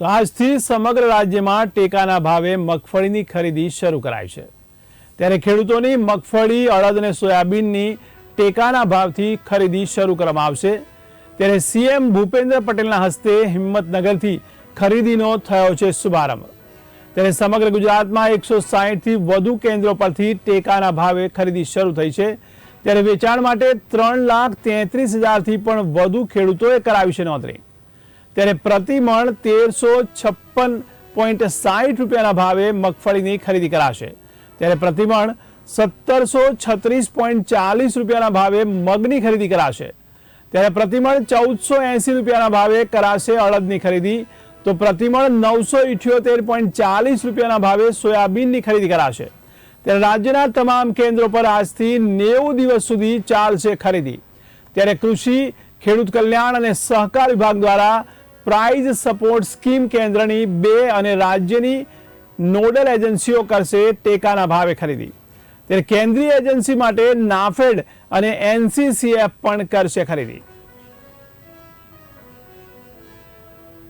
તો આજથી સમગ્ર રાજ્યમાં ટેકાના ભાવે મગફળીની ખરીદી શરૂ કરાઈ છે. ત્યારે ખેડૂતોની મગફળી, અડદ અને સોયાબીનની ટેકાના ભાવથી ખરીદી શરૂ કરવામાં આવશે. ત્યારે સીએમ ભૂપેન્દ્ર પટેલના હસ્તે હિંમતનગરથી ખરીદીનો થયો છે શુભારંભ. ત્યારે સમગ્ર ગુજરાતમાં એકસો સાહીઠથી વધુ કેન્દ્રો પરથી ટેકાના ભાવે ખરીદી શરૂ થઈ છે. ત્યારે વેચાણ માટે ત્રણ લાખ તેત્રીસ હજારથી પણ વધુ ખેડૂતોએ કરાવી છે નોંધણી. ત્યારે પ્રતિમણ તેરસો છપ્પન પોઈન્ટ સાઠ રૂપિયાના ભાવે મગફળીની ખરીદી કરાશે. ત્યારે પ્રતિમણ સત્તરસો છત્રીસ પોઈન્ટ ચાલીસ રૂપિયાના ભાવે મગની ખરીદી કરાશે. ત્યારે પ્રતિમણ ચૌદસો એંસી રૂપિયાના ભાવે કરાશે અડદની ખરીદી. તો પ્રતિમણ નવસો ઇઠ્યોતેર પોઈન્ટ ચાલીસ રૂપિયાના ભાવે સોયાબીનની ખરીદી કરાશે. ત્યારે રાજ્યના તમામ કેન્દ્રો પર આજથી નેવું દિવસ સુધી ચાલશે ખરીદી. ત્યારે કૃષિ, ખેડૂત કલ્યાણ અને સહકાર વિભાગ દ્વારા પ્રાઇઝ સપોર્ટ સ્કીમ કેન્દ્રની બે અને રાજ્યની નોડલ એજન્સીઓ કરશે ટેકાના ભાવે ખરીદી. ત્યારે કેન્દ્રીય એજન્સી માટે નાફેડ અને એનસીસીએફ પણ કરશે ખરીદી.